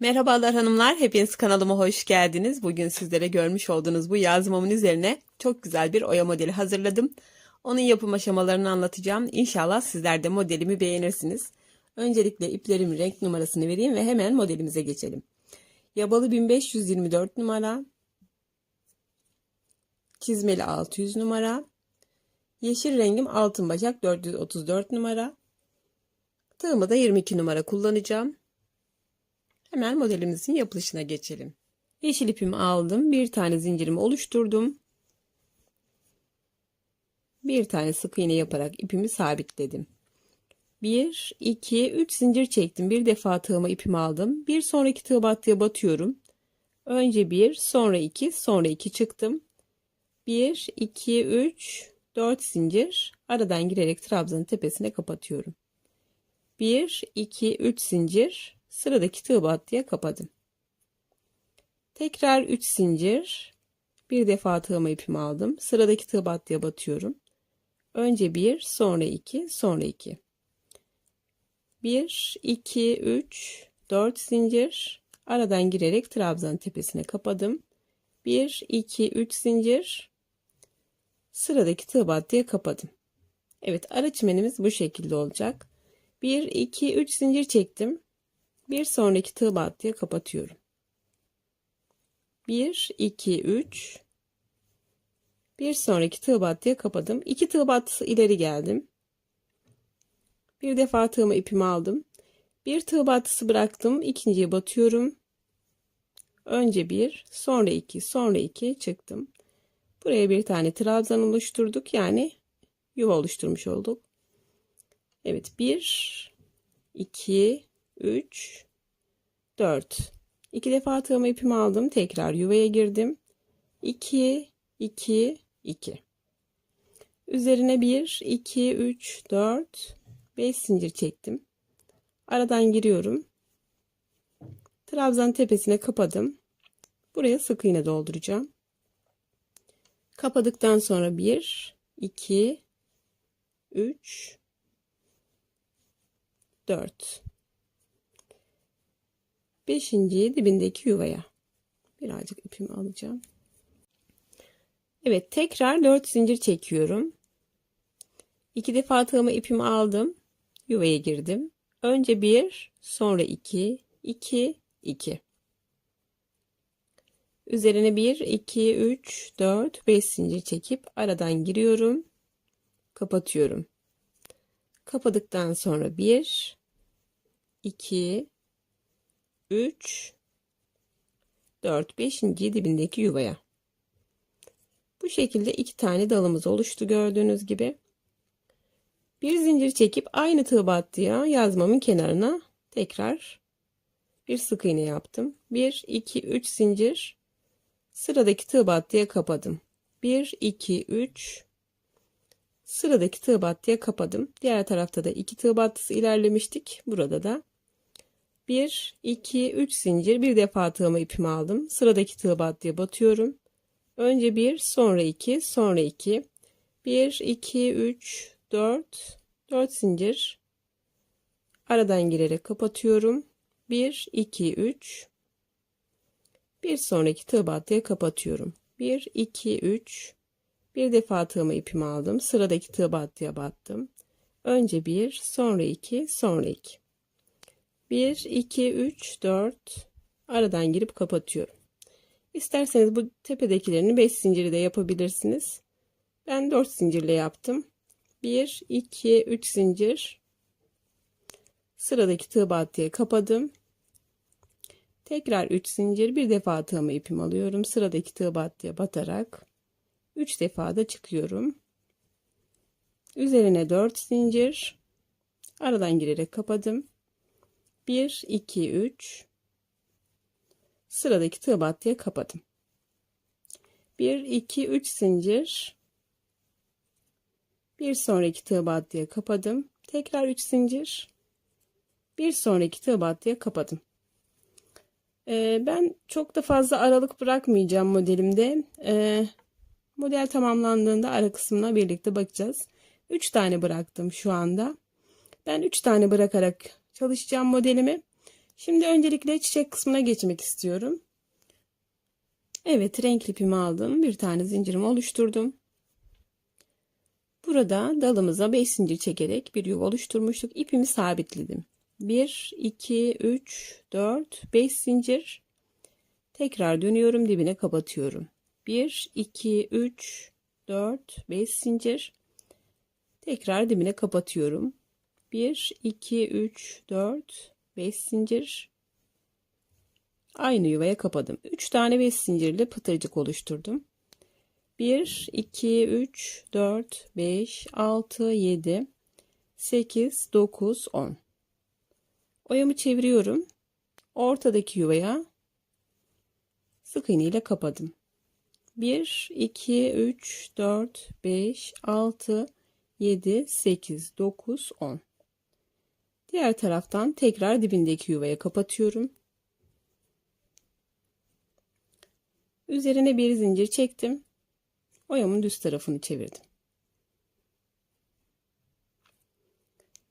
Merhabalar hanımlar, hepiniz kanalıma hoş geldiniz. Bugün sizlere görmüş olduğunuz bu yazmamın üzerine çok güzel bir oya modeli hazırladım. Onun yapım aşamalarını anlatacağım. İnşallah sizler de modelimi beğenirsiniz. Öncelikle iplerimin renk numarasını vereyim ve hemen modelimize geçelim. Yabalı 1524 numara, çizmeli 600 numara, yeşil rengim altın bacak 434 numara, tığımı da 22 numara kullanacağım. Hemen modelimizin yapılışına geçelim. Yeşil ipimi aldım. Bir tane zincirimi oluşturdum. Bir tane sık iğne yaparak ipimi sabitledim. 1, 2, 3 zincir çektim. Bir defa tığıma ipimi aldım. Bir sonraki tığ battıya batıyorum. Önce 1, sonra 2, sonra 2 çıktım. 1, 2, 3, 4 zincir. Aradan girerek trabzanın tepesine kapatıyorum. 1, 2, 3 zincir sıradaki tığ battıya kapadım. Tekrar 3 zincir bir defa tığıma ipimi aldım. Sıradaki tığ battıya batıyorum. Önce 1, sonra 2, sonra 2. 1, 2, 3, 4 zincir. Aradan girerek trabzanın tepesine kapadım. 1, 2, 3 zincir. Sıradaki tığ battıya kapadım. Evet ara çimenimiz bu şekilde olacak. 1, 2, 3 zincir çektim. Bir sonraki tığ battıya kapatıyorum. 1, 2, 3. Bir sonraki tığ battıya kapadım. 2 tığ battısı ileri geldim. Bir defa tığımı ipimi aldım. Bir tığ battısı bıraktım. ikinciye batıyorum. Önce bir, sonra iki, sonra iki çıktım. Buraya bir tane trabzan oluşturduk. Yani yuva oluşturmuş olduk. Evet bir, iki, 3 4 2 defa tığımı ipimi aldım. Tekrar yuvaya girdim. 2 2 2 Üzerine 1 2 3 4 5 zincir çektim. Aradan giriyorum. Trabzan tepesine kapadım. Buraya sık iğne dolduracağım. Kapadıktan sonra 1 2 3 4 Beşinciyi dibindeki yuvaya. Birazcık ipimi alacağım. Evet tekrar 4 zincir çekiyorum. İki defa tığımı ipimi aldım. Yuvaya girdim. Önce 1 sonra 2 2 2 Üzerine 1 2 3 4 5 zincir çekip aradan giriyorum. Kapatıyorum. Kapadıktan sonra 1 2 3 4 5. dibindeki yuvaya. Bu şekilde iki tane dalımız oluştu gördüğünüz gibi. Bir zincir çekip aynı tığ battıya yazmamın kenarına tekrar bir sık iğne yaptım. 1 2 3 zincir sıradaki tığ battıya kapadım. 1 2 3 sıradaki tığ battıya kapadım. Diğer tarafta da iki tığ battısı ilerlemiştik. Burada da 1, 2, 3 zincir bir defa tığıma ipimi aldım. Sıradaki tığ battıya batıyorum. Önce 1, sonra 2, sonra 2. 1, 2, 3, 4, 4 zincir. Aradan girerek kapatıyorum. 1, 2, 3. Bir sonraki tığ battıya kapatıyorum. 1, 2, 3. Bir defa tığıma ipimi aldım. Sıradaki tığ battıya battım. Önce 1, sonra 2, sonra 2. 1, 2, 3, 4 aradan girip kapatıyorum. İsterseniz bu tepedekilerini 5 zinciri de yapabilirsiniz. Ben 4 zincirle yaptım. 1, 2, 3 zincir. Sıradaki tığ battıya kapadım. Tekrar 3 zincir bir defa tığımı ipim alıyorum. Sıradaki tığ battıya batarak 3 defa da çıkıyorum. Üzerine 4 zincir. Aradan girerek kapadım. 1 2 3 sıradaki tığ battıya kapadım. 1 2 3 zincir. Bir sonraki tığ battıya kapadım. Tekrar 3 zincir. Bir sonraki tığ battıya kapadım. Ee, ben çok da fazla aralık bırakmayacağım modelimde. Ee, model tamamlandığında ara kısmına birlikte bakacağız. 3 tane bıraktım şu anda. Ben 3 tane bırakarak çalışacağım modelimi. Şimdi öncelikle çiçek kısmına geçmek istiyorum. Evet renk ipimi aldım. Bir tane zincirimi oluşturdum. Burada dalımıza 5 zincir çekerek bir yuva oluşturmuştuk. İpimi sabitledim. 1, 2, 3, 4, 5 zincir. Tekrar dönüyorum dibine kapatıyorum. 1, 2, 3, 4, 5 zincir. Tekrar dibine kapatıyorum. 1, 2, 3, 4, 5 zincir. Aynı yuvaya kapadım. 3 tane 5 zincirli pıtırcık oluşturdum. 1, 2, 3, 4, 5, 6, 7, 8, 9, 10. Oyamı çeviriyorum. Ortadaki yuvaya sık iğne ile kapadım. 1, 2, 3, 4, 5, 6, 7, 8, 9, 10. Diğer taraftan tekrar dibindeki yuvaya kapatıyorum. Üzerine bir zincir çektim. Oyamın düz tarafını çevirdim.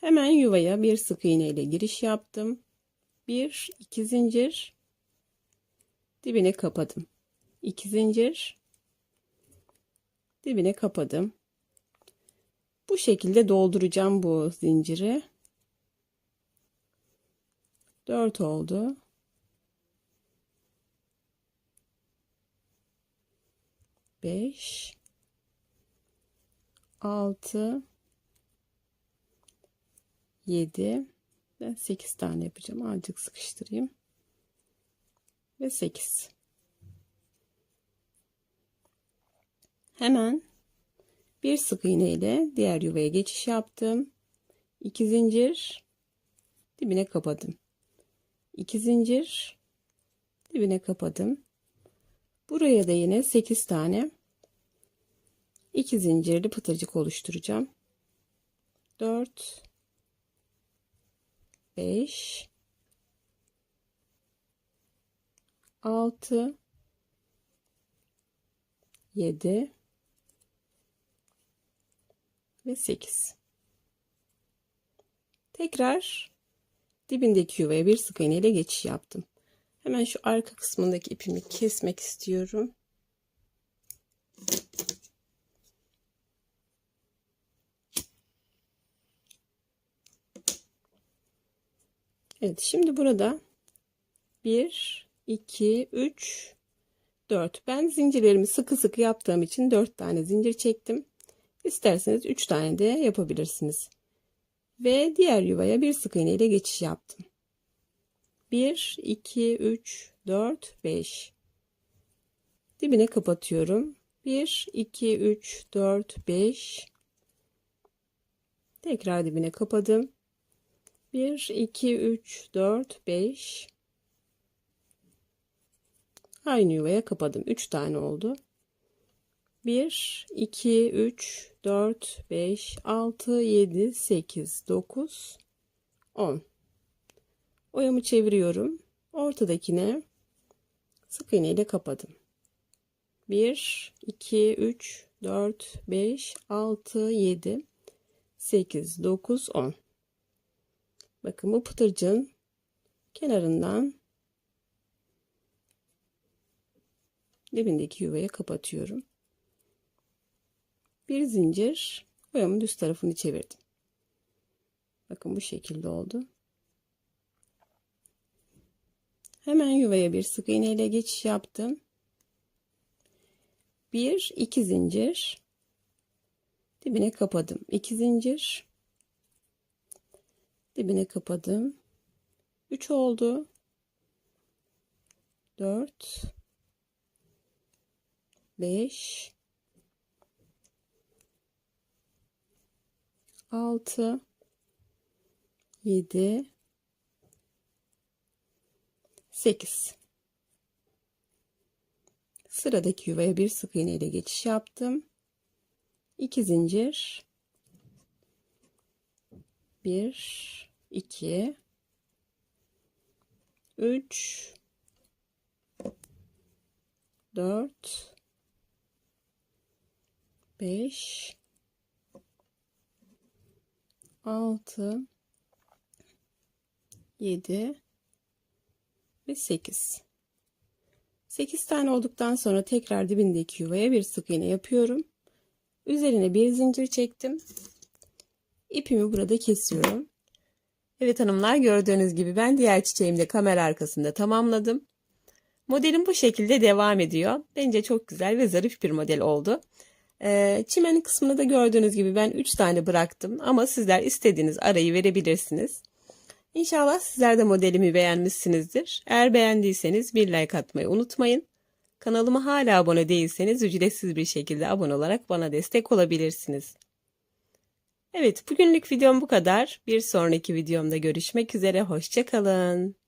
Hemen yuvaya bir sık iğne ile giriş yaptım. Bir, iki zincir. Dibine kapadım. İki zincir. Dibine kapadım. Bu şekilde dolduracağım bu zinciri. 4 oldu. 5 6 7 ben 8 tane yapacağım. Azıcık sıkıştırayım. Ve 8. Hemen bir sık iğne ile diğer yuvaya geçiş yaptım. 2 zincir dibine kapadım. 2 zincir dibine kapadım. Buraya da yine 8 tane 2 zincirli pıtırcık oluşturacağım. 4 5 6 7 ve 8 tekrar dibindeki yuvaya bir sık iğne ile geçiş yaptım. Hemen şu arka kısmındaki ipimi kesmek istiyorum. Evet şimdi burada 1 2 3 4 ben zincirlerimi sıkı sıkı yaptığım için 4 tane zincir çektim. İsterseniz 3 tane de yapabilirsiniz ve diğer yuvaya bir sık iğne ile geçiş yaptım. 1 2 3 4 5 dibine kapatıyorum. 1 2 3 4 5 tekrar dibine kapadım. 1 2 3 4 5 aynı yuvaya kapadım. 3 tane oldu 1 2 3 4 5 6 7 8 9 10 oyamı çeviriyorum. Ortadakine sık iğne ile kapadım. 1 2 3 4 5 6 7 8 9 10 Bakın bu pıtırcığın kenarından dibindeki yuvaya kapatıyorum. Bir zincir boyamın düz tarafını çevirdim. Bakın bu şekilde oldu. Hemen yuvaya bir sık iğne ile geçiş yaptım. Bir, iki zincir dibine kapadım. İki zincir dibine kapadım 3 oldu 4 5 6 7 8 sıradaki yuvaya bir sık iğne ile geçiş yaptım. 2 zincir. 1 2 3 4 5 6 7 ve 8. 8 tane olduktan sonra tekrar dibindeki yuvaya bir sık iğne yapıyorum. Üzerine bir zincir çektim. İpimi burada kesiyorum. Evet hanımlar gördüğünüz gibi ben diğer çiçeğimi de kamera arkasında tamamladım. Modelim bu şekilde devam ediyor. Bence çok güzel ve zarif bir model oldu. Ee, çimen kısmını da gördüğünüz gibi ben 3 tane bıraktım ama sizler istediğiniz arayı verebilirsiniz. İnşallah sizler de modelimi beğenmişsinizdir. Eğer beğendiyseniz bir like atmayı unutmayın. Kanalıma hala abone değilseniz ücretsiz bir şekilde abone olarak bana destek olabilirsiniz. Evet bugünlük videom bu kadar. Bir sonraki videomda görüşmek üzere. Hoşçakalın.